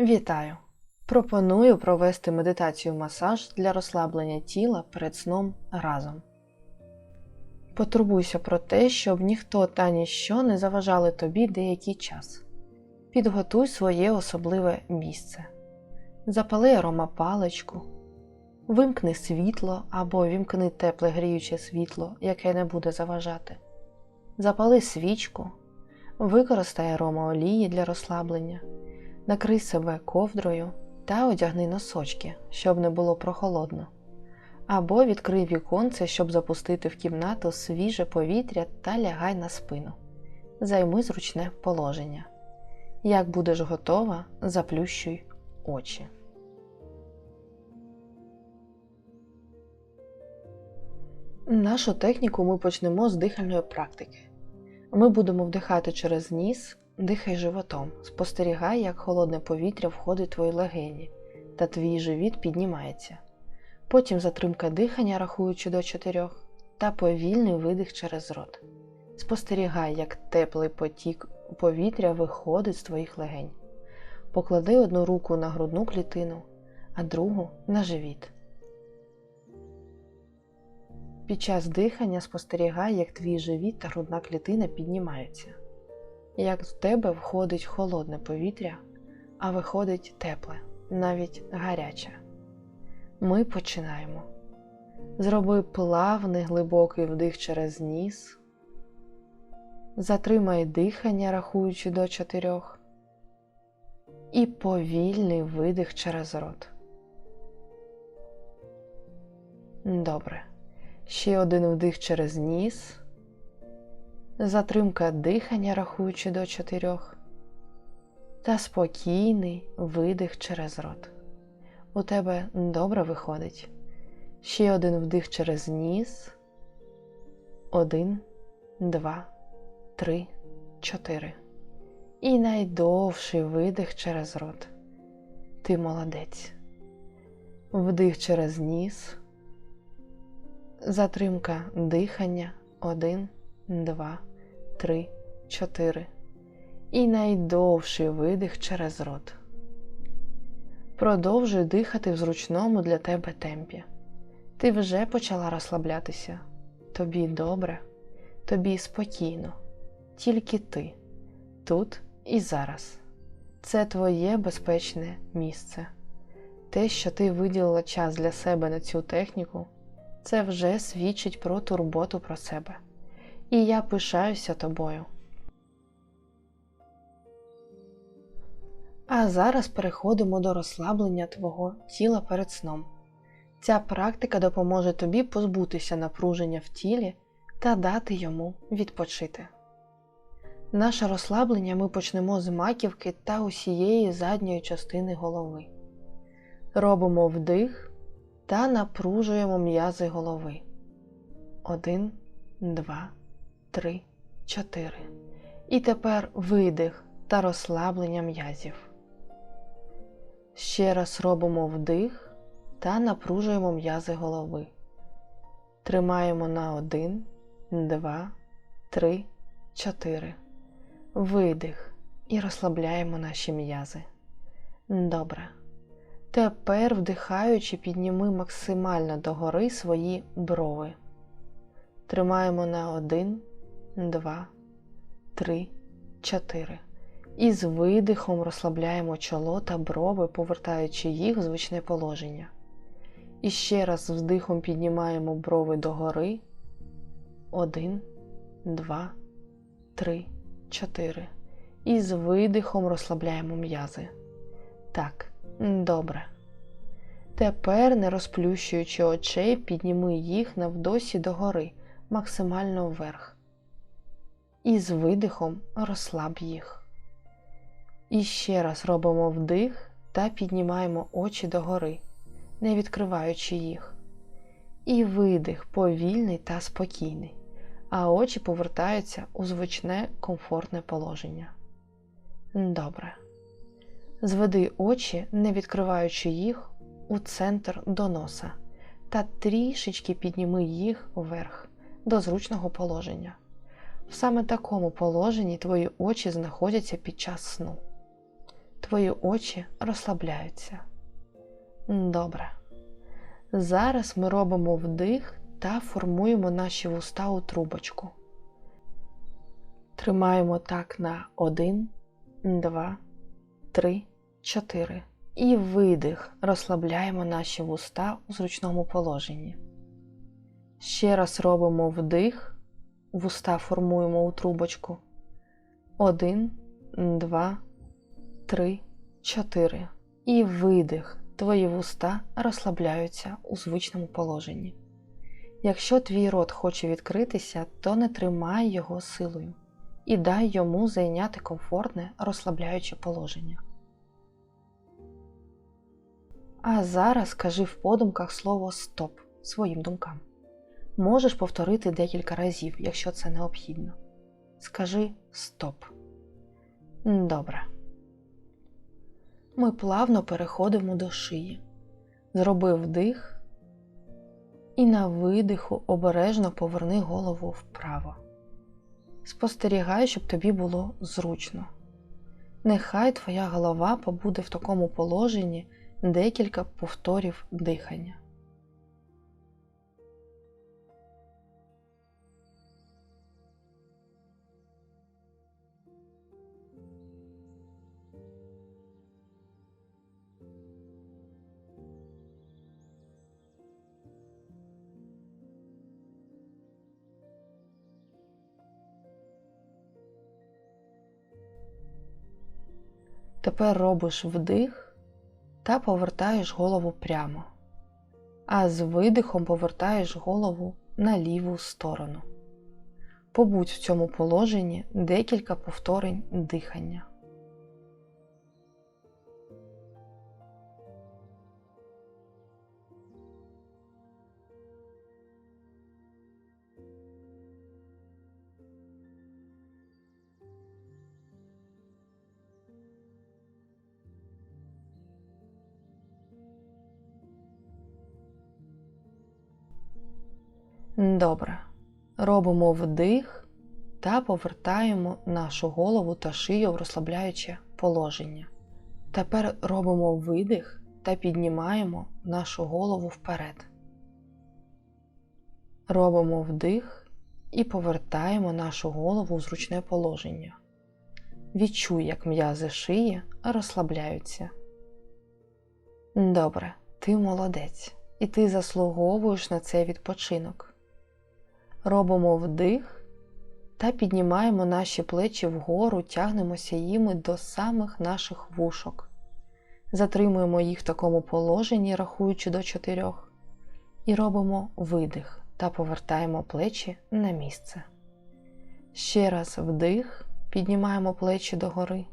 Вітаю! Пропоную провести медитацію масаж для розслаблення тіла перед сном разом. Потурбуйся про те, щоб ніхто та ніщо не заважали тобі деякий час. Підготуй своє особливе місце. Запали аромапаличку, вимкни світло або вімкни тепле гріюче світло, яке не буде заважати. Запали свічку, використай аромаолії для розслаблення. Накрий себе ковдрою та одягни носочки, щоб не було прохолодно. Або відкрий віконце, щоб запустити в кімнату свіже повітря та лягай на спину. Займи зручне положення. Як будеш готова, заплющуй очі. Нашу техніку ми почнемо з дихальної практики. Ми будемо вдихати через ніс, дихай животом, спостерігай, як холодне повітря входить в твої легені, та твій живіт піднімається. Потім затримка дихання, рахуючи до чотирьох, та повільний видих через рот. Спостерігай, як теплий потік повітря виходить з твоїх легень. Поклади одну руку на грудну клітину, а другу на живіт. Під час дихання спостерігай, як твій живіт та грудна клітина піднімаються, як в тебе входить холодне повітря, а виходить тепле, навіть гаряче. Ми починаємо. Зроби плавний глибокий вдих через ніс. Затримай дихання, рахуючи до чотирьох. І повільний видих через рот. Добре. Ще один вдих через ніс. Затримка дихання, рахуючи до чотирьох. Та спокійний видих через рот. У тебе добре виходить. Ще один вдих через ніс. Один, два, три, чотири. І найдовший видих через рот. Ти молодець. Вдих через ніс. Затримка дихання. Один, два, три, чотири. І найдовший видих через рот. Продовжуй дихати в зручному для тебе темпі. Ти вже почала розслаблятися. Тобі добре, тобі спокійно, тільки ти, тут і зараз. Це твоє безпечне місце. Те, що ти виділила час для себе на цю техніку, це вже свідчить про турботу про себе. І я пишаюся тобою. А зараз переходимо до розслаблення твого тіла перед сном. Ця практика допоможе тобі позбутися напруження в тілі та дати йому відпочити. Наше розслаблення ми почнемо з маківки та усієї задньої частини голови. Робимо вдих та напружуємо м'язи голови. Один, два, три, чотири. І тепер видих та розслаблення м'язів. Ще раз робимо вдих та напружуємо м'язи голови. Тримаємо на 1, 2, 3, 4. Видих і розслабляємо наші м'язи. Добре. Тепер, вдихаючи, підніми максимально догори свої брови. Тримаємо на 1, 2, 3, 4. І з видихом розслабляємо чоло та брови, повертаючи їх в звичне положення. І ще раз з вдихом піднімаємо брови догори. Один, два, три, чотири. І з видихом розслабляємо м'язи. Так, добре. Тепер, не розплющуючи очей, підніми їх навдосі догори, максимально вверх. І з видихом розслаб їх. І ще раз робимо вдих та піднімаємо очі догори, не відкриваючи їх. І видих повільний та спокійний, а очі повертаються у звичне комфортне положення. Добре. Зведи очі, не відкриваючи їх, у центр до носа та трішечки підніми їх вверх до зручного положення. В саме такому положенні твої очі знаходяться під час сну. твої очі розслабляються. Добре. Зараз ми робимо вдих та формуємо наші вуста у трубочку. Тримаємо так на 1, 2, 3, 4. І видих. Розслабляємо наші вуста у зручному положенні. Ще раз робимо вдих. Вуста формуємо у трубочку. 1, 2, 3, 4. І видих. Твої вуста розслабляються у звичному положенні. Якщо твій рот хоче відкритися, то не тримай його силою і дай йому зайняти комфортне розслабляюче положення. А зараз кажи в подумках слово стоп своїм думкам. Можеш повторити декілька разів, якщо це необхідно. Скажи стоп. Добре. Ми плавно переходимо до шиї. Зроби вдих і на видиху обережно поверни голову вправо. Спостерігай, щоб тобі було зручно. Нехай твоя голова побуде в такому положенні декілька повторів дихання. Тепер робиш вдих та повертаєш голову прямо, а з видихом повертаєш голову на ліву сторону. Побудь в цьому положенні декілька повторень дихання. Добре. Робимо вдих та повертаємо нашу голову та шию в розслабляюче положення. Тепер робимо видих та піднімаємо нашу голову вперед. Робимо вдих і повертаємо нашу голову в зручне положення. Відчуй, як м'язи шиї розслабляються. Добре, ти молодець, і ти заслуговуєш на цей відпочинок. Робимо вдих та піднімаємо наші плечі вгору, тягнемося їми до самих наших вушок. Затримуємо їх в такому положенні, рахуючи до чотирьох, і робимо видих та повертаємо плечі на місце. Ще раз вдих, піднімаємо плечі догори,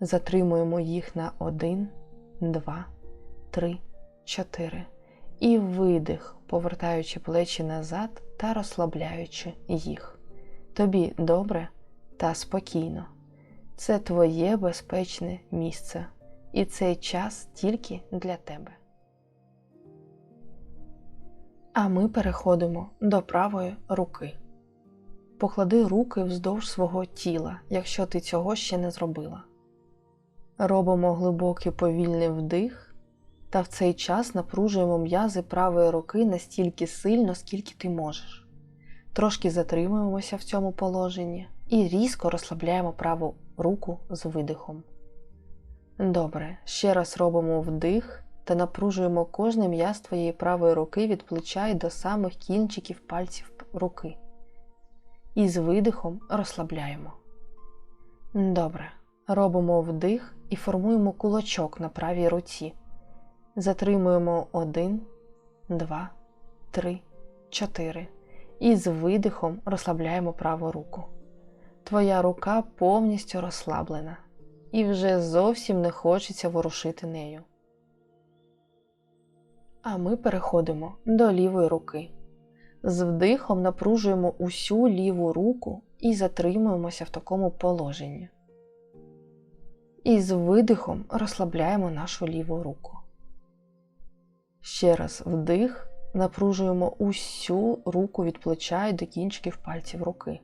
затримуємо їх на 1, 2, 3, 4. І видих, повертаючи плечі назад та розслабляючи їх. Тобі добре та спокійно. Це твоє безпечне місце, і цей час тільки для тебе. А ми переходимо до правої руки. Поклади руки вздовж свого тіла, якщо ти цього ще не зробила. Робимо глибокий повільний вдих та в цей час напружуємо м'язи правої руки настільки сильно, скільки ти можеш. Трошки затримуємося в цьому положенні і різко розслабляємо праву руку з видихом. Добре, ще раз робимо вдих та напружуємо кожне м'яз твоєї правої руки від плеча і до самих кінчиків пальців руки. І з видихом розслабляємо. Добре. Робимо вдих і формуємо кулачок на правій руці. Затримуємо 1, 2, 3, 4. І з видихом розслабляємо праву руку. Твоя рука повністю розслаблена, і вже зовсім не хочеться ворушити нею. А ми переходимо до лівої руки. З вдихом напружуємо усю ліву руку і затримуємося в такому положенні. І з видихом розслабляємо нашу ліву руку. Ще раз вдих, напружуємо усю руку від плеча і до кінчиків пальців руки.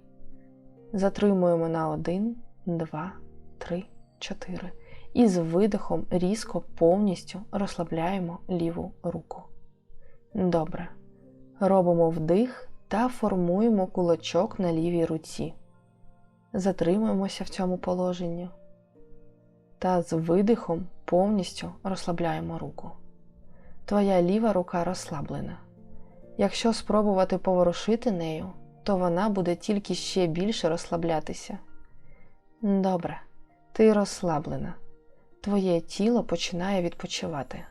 Затримуємо на 1, 2, 3, 4. І з видихом різко повністю розслабляємо ліву руку. Добре. Робимо вдих та формуємо кулачок на лівій руці. Затримуємося в цьому положенні. Та з видихом повністю розслабляємо руку. Твоя ліва рука розслаблена. Якщо спробувати поворушити нею, то вона буде тільки ще більше розслаблятися. Добре, ти розслаблена. Твоє тіло починає відпочивати.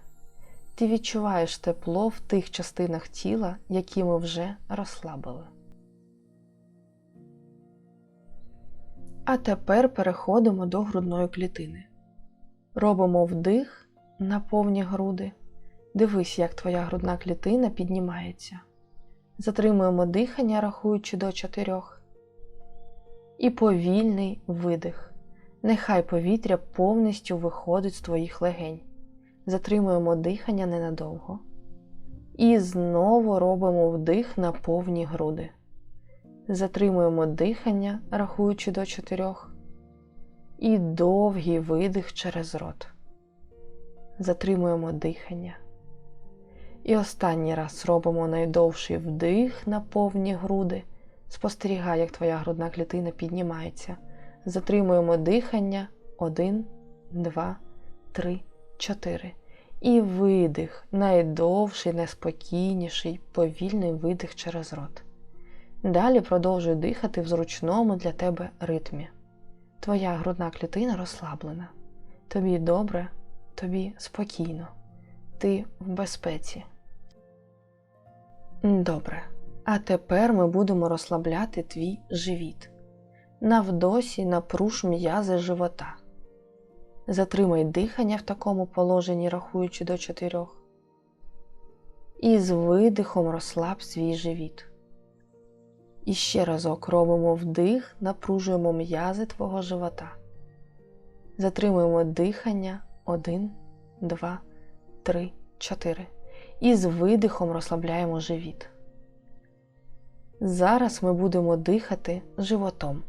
Ти відчуваєш тепло в тих частинах тіла, які ми вже розслабили. А тепер переходимо до грудної клітини. Робимо вдих на повні груди. Дивись, як твоя грудна клітина піднімається. Затримуємо дихання, рахуючи до чотирьох. І повільний видих. Нехай повітря повністю виходить з твоїх легень. Затримуємо дихання ненадовго. І знову робимо вдих на повні груди. Затримуємо дихання, рахуючи до чотирьох. І довгий видих через рот. Затримуємо дихання. І останній раз робимо найдовший вдих на повні груди. Спостерігай, як твоя грудна клітина піднімається. Затримуємо дихання. Один, два, три, чотири. І видих. Найдовший, найспокійніший, повільний видих через рот. Далі продовжуй дихати в зручному для тебе ритмі. Твоя грудна клітина розслаблена. Тобі добре, тобі спокійно. Ти в безпеці. Добре. А тепер ми будемо розслабляти твій живіт. Навдосі напруж м'язи живота. Затримай дихання в такому положенні, рахуючи до чотирьох. І з видихом розслаб свій живіт. І ще разок робимо вдих, напружуємо м'язи твого живота. Затримуємо дихання 1, 2, 3, 4. І з видихом розслабляємо живіт. Зараз ми будемо дихати животом.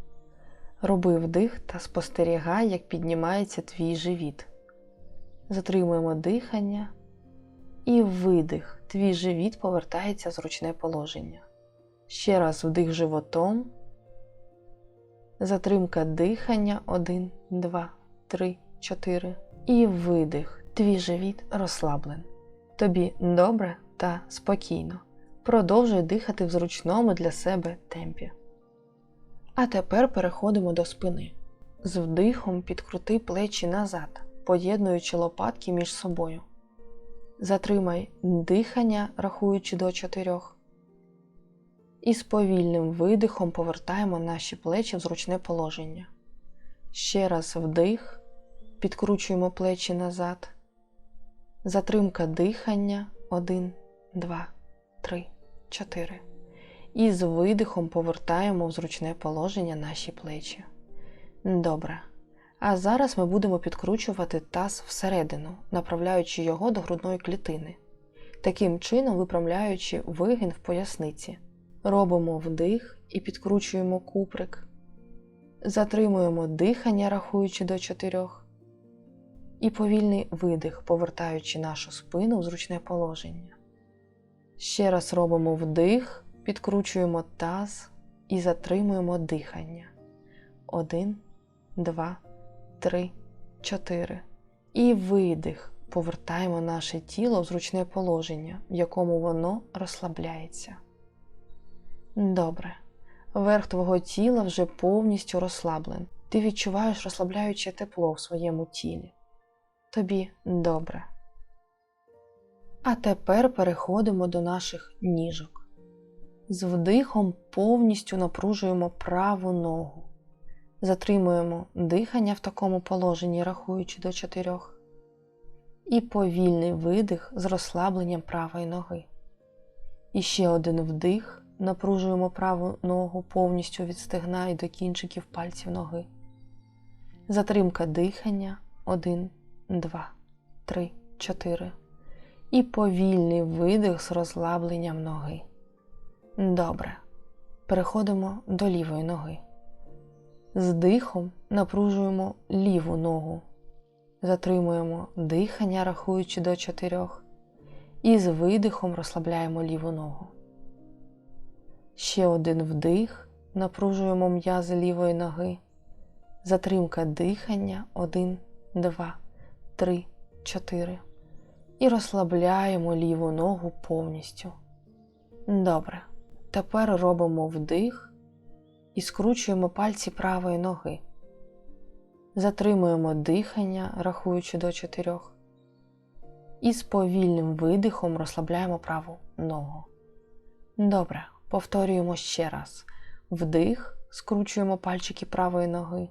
Роби вдих та спостерігай, як піднімається твій живіт. Затримуємо дихання і видих. Твій живіт повертається в зручне положення. Ще раз вдих животом. Затримка дихання 1, 2, 3, 4. І видих. Твій живіт розслаблен. Тобі добре та спокійно. Продовжуй дихати в зручному для себе темпі. А тепер переходимо до спини. З вдихом підкрути плечі назад, поєднуючи лопатки між собою. Затримай дихання, рахуючи до чотирьох. І з повільним видихом повертаємо наші плечі в зручне положення. Ще раз вдих, підкручуємо плечі назад. Затримка дихання 1, 2, 3, 4. І з видихом повертаємо в зручне положення наші плечі. Добре. А зараз ми будемо підкручувати таз всередину, направляючи його до грудної клітини, таким чином виправляючи вигін в поясниці. Робимо вдих і підкручуємо куприк. Затримуємо дихання, рахуючи до чотирьох. І повільний видих, повертаючи нашу спину в зручне положення. Ще раз робимо вдих, підкручуємо таз і затримуємо дихання. Один, два, три, чотири. І видих. Повертаємо наше тіло в зручне положення, в якому воно розслабляється. Добре. Верх твого тіла вже повністю розслаблен. Ти відчуваєш розслабляюче тепло в своєму тілі. Тобі добре. А тепер переходимо до наших ніжок. З вдихом повністю напружуємо праву ногу. Затримуємо дихання в такому положенні, рахуючи до чотирьох. І повільний видих з розслабленням правої ноги. І ще один вдих. Напружуємо праву ногу повністю від стегна і до кінчиків пальців ноги. Затримка дихання 1, 2, 3, 4. І повільний видих з розслабленням ноги. Добре. Переходимо до лівої ноги. З дихом напружуємо ліву ногу. затримуємо дихання, рахуючи до чотирьох, і з видихом розслабляємо ліву ногу. Ще один вдих, напружуємо м'язи лівої ноги. Затримка дихання 1, 2, 3, 4. І розслабляємо ліву ногу повністю. Добре. Тепер робимо вдих і скручуємо пальці правої ноги. Затримуємо дихання, рахуючи до чотирьох. І з повільним видихом розслабляємо праву ногу. Добре, повторюємо ще раз. Вдих, скручуємо пальчики правої ноги.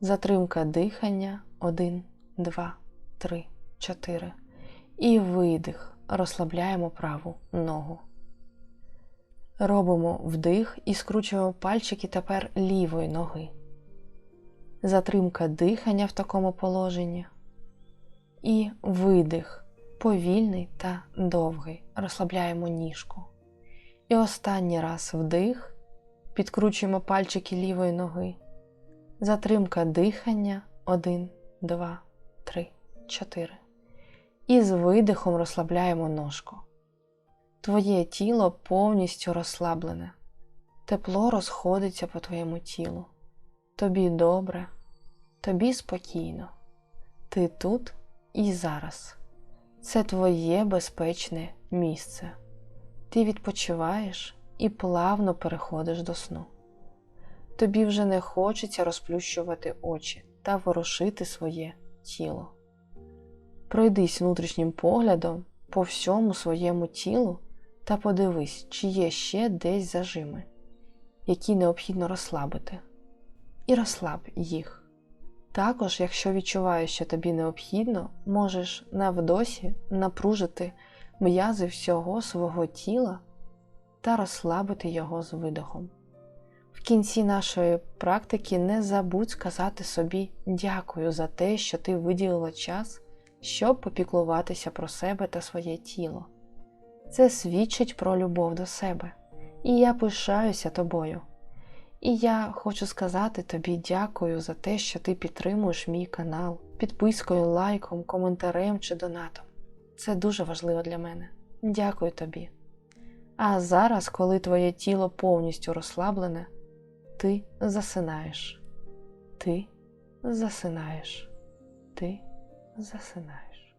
Затримка дихання 1, 2, 3, 4. І видих. Розслабляємо праву ногу. Робимо вдих і скручуємо пальчики тепер лівої ноги. Затримка дихання в такому положенні. І видих повільний та довгий. Розслабляємо ніжку. І останній раз вдих. Підкручуємо пальчики лівої ноги. Затримка дихання 1, 2, 3, 4. І з видихом розслабляємо ножку. Твоє тіло повністю розслаблене. Тепло розходиться по твоєму тілу. Тобі добре, тобі спокійно. Ти тут і зараз. Це твоє безпечне місце. Ти відпочиваєш і плавно переходиш до сну. Тобі вже не хочеться розплющувати очі та ворушити своє тіло. Пройдись внутрішнім поглядом по всьому своєму тілу та подивись, чи є ще десь зажими, які необхідно розслабити, і розслаб їх. Також, якщо відчуваєш, що тобі необхідно, можеш навдосі напружити м'язи всього свого тіла та розслабити його з видохом. В кінці нашої практики не забудь сказати собі дякую за те, що ти виділила час, щоб попіклуватися про себе та своє тіло. Це свідчить про любов до себе, і я пишаюся тобою. І я хочу сказати тобі дякую за те, що ти підтримуєш мій канал підпискою, лайком, коментарем чи донатом. Це дуже важливо для мене. Дякую тобі. А зараз, коли твоє тіло повністю розслаблене, ти засинаєш. Ти засинаєш. Ти засинаєш.